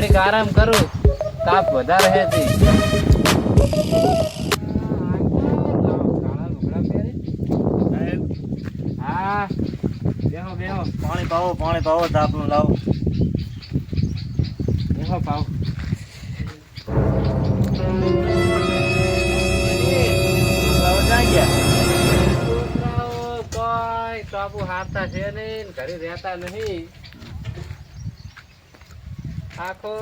ઘડીક આરામ કરું તાપ વધારે હે તી હા બેહો બેહો. પાણી પાવો પાણી પાવો તાપનું લાવો. બેહો પાવ. કોઈ કાબુ હારતા છે નહીં ઘરે રહેતા નહીં. આખો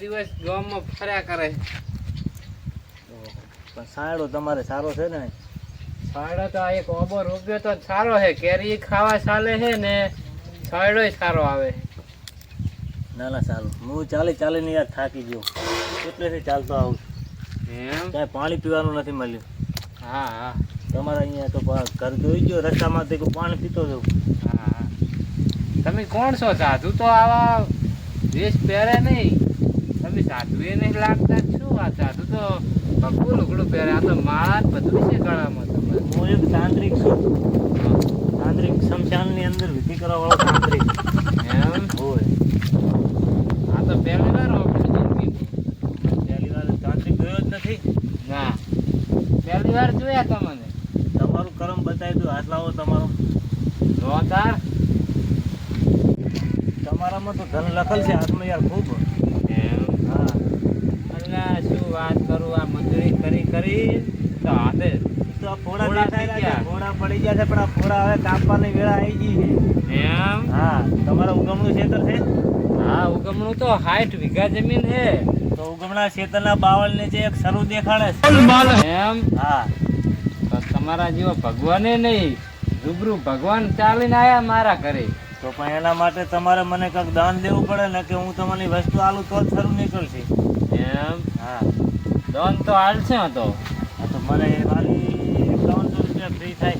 દિવસ ગામમાં ફર્યા કરે. પણ સાયડો તમારે સારો છે ને? સાયડો તો એક ઓબો રૂપિયો તો સારો છે. કેરી ખાવા ચાલે છે ને સાયડો સારો આવે ના ના સારું. હું ચાલી ચાલીને યાર થાકી ગયો. એટલેથી ચાલતો આવું એમ? કાંઈ પાણી પીવાનું નથી મળ્યું. હા હા. તમારે અહીંયા તો ઘર જોઈ ગયો રસ્તામાંથી કોઈ પાણી પીતો હતો હા હા. તમે કોણ છો સાધુ? તો આવા વેશ પહેરે નહીં. તમે સાધુ એ નહીં લાગતા શું આ સાધુ તો ભગવું લુગડું પહેરે. આ તો માળા બધું છે ગળામાં તમારે. હું એક તાંત્રિક છું. તાંત્રિક શમશાનની અંદર વિધિ કરવા વાળો તાંત્રિક. એમ? હોય. આ તો પહેલી વાર આપણી જિંદગી પહેલી વાર તાંત્રિક જોયો જ નથી. ના. પહેલી વાર જોયા તમને તમારું કરમ બતાવી દઉં હાથ લાવો તમારો જોતાર તમારામાં તો ધન લખેલ છે હાથમાં યાર ખૂબ. એમ? હા. શું વાત કરું? આ મજૂરી કરી કરી તો હાથે તો ફોડા થઈ ગયા. ફોડા પડી ગયા છે પણ આ ફોડા હવે કાપવાની વેળા આવી ગઈ છે. એમ? હા તમારા ઉગમણું ખેતર છે? હા ઉગમણું તો સાઠ વીઘા જમીન છે. તો ઉગમણા ખેતરના બાવળને જે એક સરું દેખાડે છે. એમ? હા. તમારા જેવા ભગવાને નહીં રૂબરૂ ભગવાન ચાલીને આયા મારા ઘરે. તો પણ એના માટે તમારે મને કંઈક દાન દેવું પડે ને કે હું તમારી વસ્તુ આલું તો જ સરું નીકળશે. એમ? હા. દાન તો હાલશે તો. તો મને મારી એકાવનસો રૂપિયા ફ્રી થાય.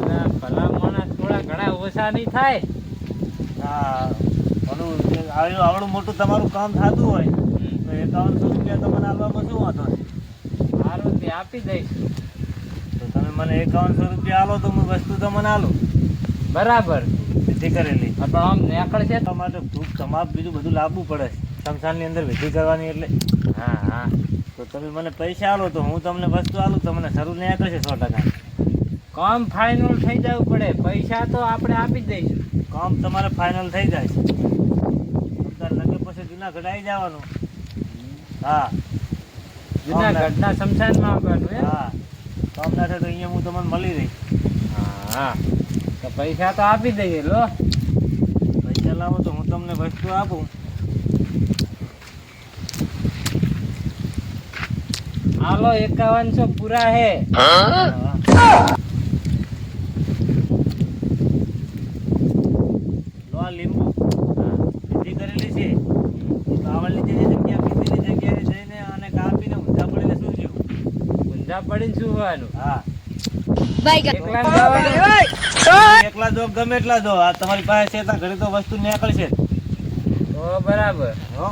અને ભલા માણસ થોડા ઘણા ઓછા નહીં થાય. હા ઓલું આવ્યું આવડું મોટું તમારું કામ થતું હોય તો એકાવનસો રૂપિયા તો મને આપવામાં શું વાંધો છે? સારું તે આપી દઈશ. તો તમે મને એકાવનસો રૂપિયા આલો તો હું વસ્તુ તો મને આલું. બરાબર. વિધિ કરેલી. પણ આમ નેકળ છે તમારે તો ધૂપ તમાપ બીજું બધું લાવવું પડે. સંસારની અંદર વિધિ કરવાની એટલે. હા હા. તો તમે મને પૈસા આલો તો હું તમને વસ્તુ આલું તમને શરૂ નહીં કરશે સો ટકા. કામ ફાઇનલ થઈ જવું પડે. પૈસા તો આપણે આપી જ દઈશું. કામ તમારે ફાઇનલ થઈ જાય. છે લગે પછી જુનાગઢ આવી જવાનું. હા. જુનાગઢના શમશાનમાં આવવાનું હા. કામ ના થાય તો અહીંયા હું તમને મળી રહી. હા. તો પૈસા તો આપી દઈએ લો. પૈસા લાવો તો હું તમને વસ્તુ આપું. હાલો એકાવનસો પૂરા હે. લો આ લીંબુ. વિધિ કરેલી છે. બાવળની જે જગ્યા વિધિની જગ્યાએ જઈને અને કાપીને ઊંધા પડીને શું થયું ઊંધા પડીને શું હોવાનું હા. એકલા દો ગમે. એટલા દો આ તમારી પાસે છે ત્યાં ઘડી તો વસ્તુ નીકળશે. તો બરાબર. હો.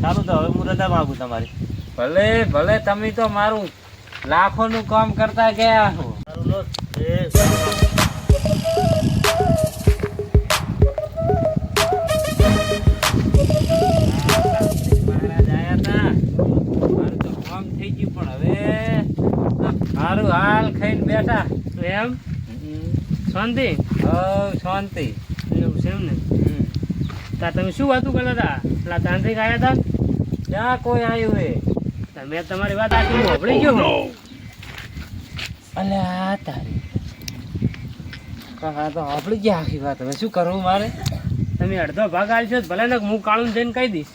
સારું તો હવે હું રજા માંગુ તમારી. ભલે ભલે તમે તો મારું લાખોનું કામ કરતા ગયા છો. બેઠા એમ? શાંતિ? હવ શાંતિ. એવું છે એમ ને? તા તમે શું વાતું કરતા હતા? પેલા તાંત્રિક આવ્યા હતા? ક્યાં કોઈ આવ્યું હે તા મેં તમારી વાત આખી હોભળી ગયો હું. અલ્યા તારી. હા તો આપડી ગયા આખી વાત. હવે શું કરવું મારે? તમે અડધો ભાગ આલશો ભલે ને હું કાળું જઈને કહી દઈશ.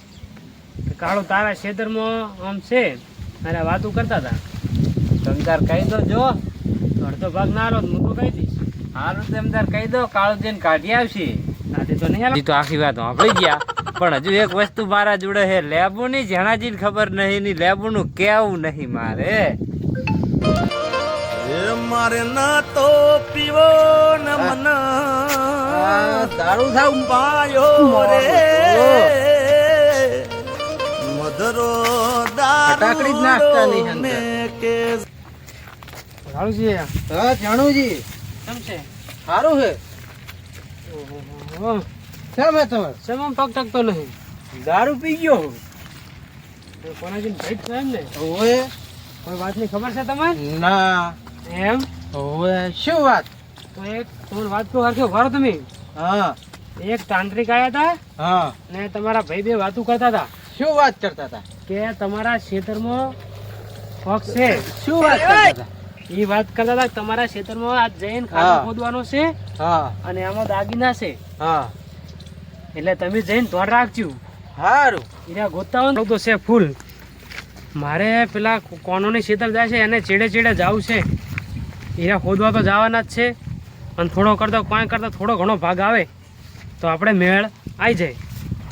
કાળું તારા ક્ષેત્રમાં આમ છે. અરે વાતું કરતા હતા. તમતાર કહી દો જો. અડધો ભાગ ના આલો હું તો કહી દઈશ. હારું તમતાર કહી દો કાળું જઈને કાઢી આવશે. તો નહીં તો આખી વાત સાંભળી ગયા. પણ હજુ એક વસ્તુ મારા જોડે છે લેબુ ની જણાજી ખબર નહીં ની લેબુ નું કેવું નહીં મારે. મારે ના તો પીવો ન મન. દારૂ થાવ. પાયો રે. મધરો ફટાકડી જ નાખતા નહીં અંદર. કે સારું છે. હા જાણુજી કેમ છે? સારું છે કેમ હે તમે? શેમાં પગ ટકતો નહીં દારૂ પી ગયો હું. કોનાજી જ છો એમ ને? ઓએ કોઈ વાતની ખબર છે તમને ના. એમ? ઓએ શું વાત? તો એક તમને વાત તો હરખે ઘરો તમે. હા. એક તાંત્રિક આયા હતા હા. ને તમારા ભાઈ બે વાતું કરતા હતા શું વાત કરતા હતા કે તમારા ક્ષેત્રમાં પક્ષ છે. શું વાત કરતા હતા એ વાત કરતા હતા તમારા ખેતરમાં આ જૈન ખાડો ખોદવાનો છે હા. અને આમાં દાગીના છે. હા. એટલે તમે જૈન ધોન રાખજો. સારું એના ગોતાવન તો છે ફૂલ. મારે પેલા કોનોની ખેતર જાય છે એને ચેડે ચેડે જવું છે. એના ખોદવા તો જવાના જ છે. અને થોડો કરતો પાંચ કરતા થોડો ઘણો ભાગ આવે. તો આપણે મેળ આવી જાય.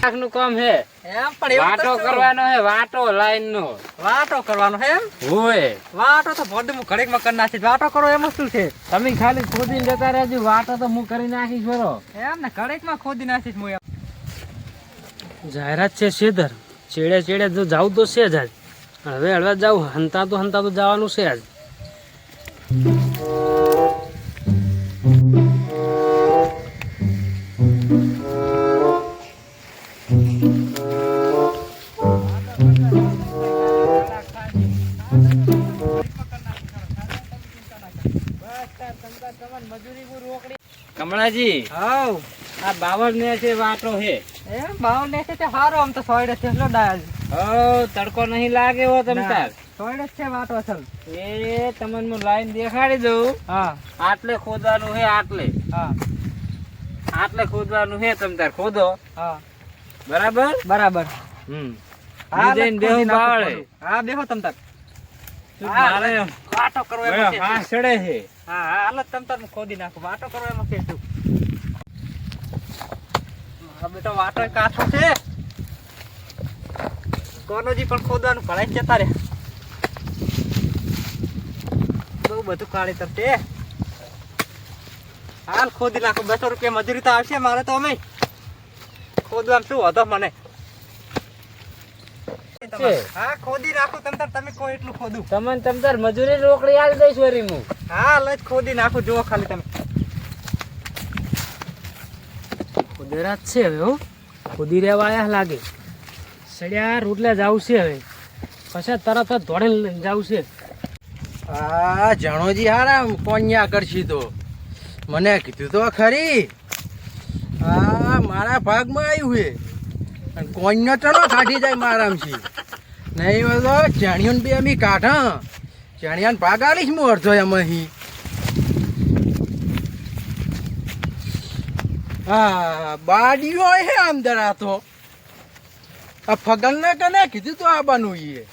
લાખનું કામ હે? વાટો કરવાનો હે વાટો લાઈન નો વાટો કરવાનો હે હોય. વાટો તો ભોડ હું ઘડીકમાં કરી નાખી વાટો કરો એમ શું છે. તમે ખાલી ખોદીને જતા રહેજો વાટો તો હું કરી નાખીશ બરો એમ ને ઘડીકમાં ખોદી નાખીશ હું જાહેરાત છે શેધર. ચેડે ચેડે તો જવું તો છે જ આજ. હવે હળવા જાવ હંતા તો હંતા તો જવાનું છે આજ. કમળાજી હાઉ. આ બાવર ને છે વાટો હે. એ બાવળ ને છે તે હારો આમ તો સોયડે છે એટલો ડાયલ હો તડકો નહીં લાગે હો તમ તાર. સોયડે છે વાટો અસલ. એ તમને હું લાઈન દેખાડી દઉં. હા. આટલે ખોદવાનું હે આટલે. હા. આટલે ખોદવાનું હે તમ તાર ખોદો. હા. બરાબર? બરાબર. હમ. હા, જઈને બેહો બાવળે. હા બેહો તમ તાર. વાટો કરો એમાં છે. હા સડે છે. હા હાલ તમ તાર ખોદી નાખો. વાટો કરો એમાં છે શું તો વાટર કાઠો છે. કોનોજી પણ ખોદવાનું ભણાઈ જતા રે. બહુ બધું કાળી તર છે હાલ ખોદી નાખો. બસો રૂપિયા મજૂરી તો આવશે મારે તો અમે. ખોદવાનું શું હતો મને. હા ખોદી નાખો. તમ તાર તમે કોઈ એટલું ખોદું. તમને તમ તાર મજૂરી રોકડી આલી દઈશ વરી હું હા લઈ ખોદી નાખું. જુઓ ખાલી તમે. ખોદેરા છે હવે, હો. ખોદી રહેવા આયા લાગે. સડ્યા રોટલા જાવ છે હવે. પછી તરત જ ધોડે જવું છે. આ જણોજી હારા કોન્યા કરશી તો. મને કીધું તો ખરી. આ મારા ભાગમાં આવ્યું હે. અને કોન્યો ચણો કાઢી જાય મારામથી નહીં બધો ચણિયોને બે અમી કાઢા ચણિયાને ભાગ આલીશ હું અડધો એમાંથી હા બાડીઓ હે આમ ધરાતો આ ફગલને કને કીધું તો આવવાનું એ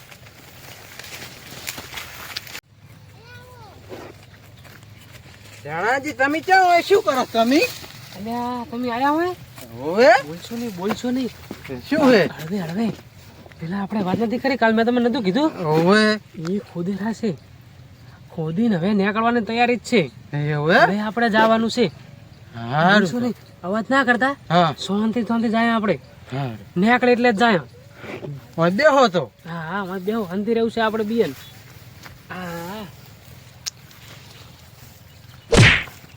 તમે ક્યાં હોય? શું કરો તમે? અલ્યા તમે આયા હોય? ઓવે બોલશો નહીં બોલશો નહીં. શું હે હળવે હળવે પેલા આપણે વાત નથી કરી કાલ મેં તમને નતું કીધું. ઓવે એ ખોદેરા છે ખોદીને હવે નીકળવાની તૈયારી જ છે. આપડે હવે? આપણે જવાનું છે. હા શું નહીં. અવાજ ના કરતા? હા. શાંતિ શાંતિ જાય આપણે. નીકળે એટલે જ જાય. બેહો તો. હા હા બેહો. અંતિ રહેવું છે આપણે બીએન હા.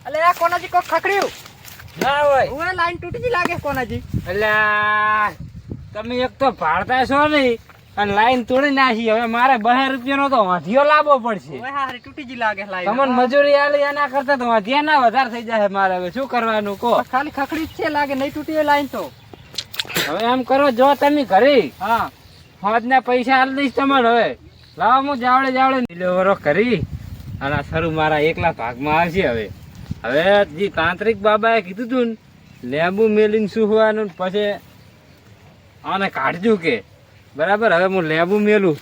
અલે આ કોનાજી કોક ખખડ્યું? ના હોય. હું લાઈન તૂટી ગઈ લાગે કોનાજી. એટલે તમે એક તો ભાડતા છો નહીં. અને લાઈન તોડી નાખી. હવે મારે બહાર રૂપિયાનો તો વાંધિયો લાવવો પડશે. તૂટી ગઈ લાગે તમને મજૂરી આલી એના કરતા તો વાંધિયા ના વધારે થઈ જાય મારે. હવે શું કરવાનું કહો? ખાલી ખખડી જ છે લાગે નહીં તૂટી લાઈન તો. હવે એમ કરો જો તમે ઘરે હા. ફોજના પૈસા આલી દઈશ તમારે હવે. લાવો હું જાવડે જાવડે ડિલિવરો કરી અને સરું મારા એકલા ભાગમાં આવશે હવે. હવે જે તાંત્રિક બાબાએ કીધું તું ને લેબુ મેલીને શું હોવાનું પછી આને કાઢજો કે. બરાબર, હવે હું લેબુ મેલું.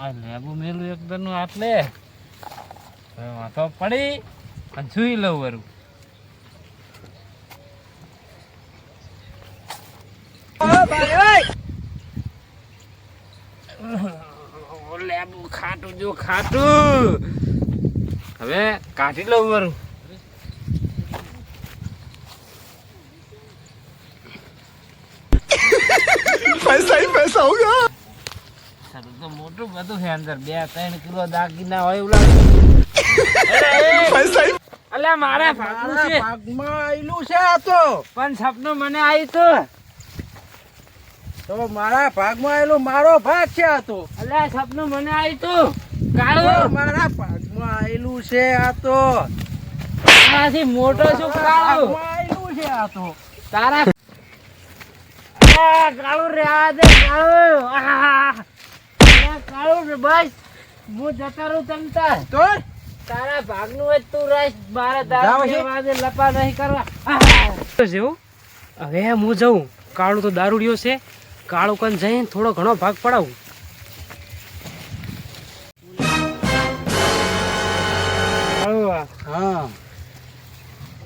આ લેબુ મેલું એકદમ આટલે વાંધો પડી, અને સુઈ લઉં વરું. લેબુ ખાટું, જો ખાટું. હવે કાઢી લઉં વરું. સારું તો મોટું બધું છે અંદર. બે ત્રણ કિલો દાગીના હોય એવું લાગે. અલ્યા મારા ભાગનું માં છે. ભાગમાં આયેલું છે આ તો. પણ સપનું મને આવ્યું તું. તો મારા ભાગમાં આયેલું મારો ભાગ છે આ તો. અલ્યા સપનું મને આવ્યું તું. તો કાળું મારા ભાગમાં આયેલું છે આ તો. મોટો શું કાળો? ભાગમાં છે આ તો. તારા કાળું રે આ દે કાળું. કાળુ રે બસ. હું જતા રહું તમ તાર. તો તારા ભાગનું હોય તું રહીશ. મારા દારૂ? લપા નહીં કરવા. તો જેવું? હવે હું જઉં. કાળું તો દારૂડિયો છે. કાળું કન જઈને થોડો ઘણો ભાગ પડાવું.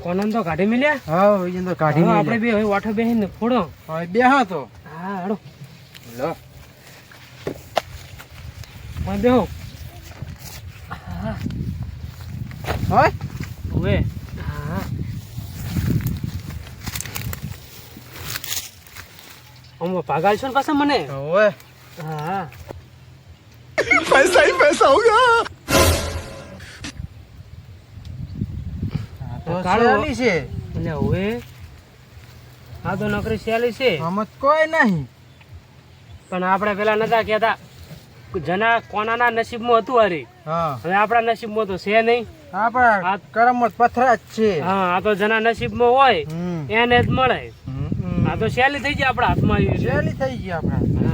કોનન તો કાઢી મળ્યા હા એ તો કાઢી મળ્યા આપણે બે હવે વાઠો બેહીને ફોડો. હવે બે હા તો. હા હાડો લો. માં બેહો. હોય ઓવે હા. આમ ભાગાડ છો ને પાછા મને? હવે હા તો છે. એટલે હવે આ તો નોકરી સહેલી છે. આમાં કોઈ નહીં. પણ આપણે પેલા નતા કહેતા જના કોનાના નસીબમાં હતું અરે હવે આપણા નસીબમાં તો છે નહીં. આપણા આ- કરમ જ પથરા જ છે. હા આ તો જના નસીબમાં હોય. એને જ મળે. આ તો સહેલી થઈ ગઈ આપણા હાથમાં આવી. થઈ ગઈ આપણા.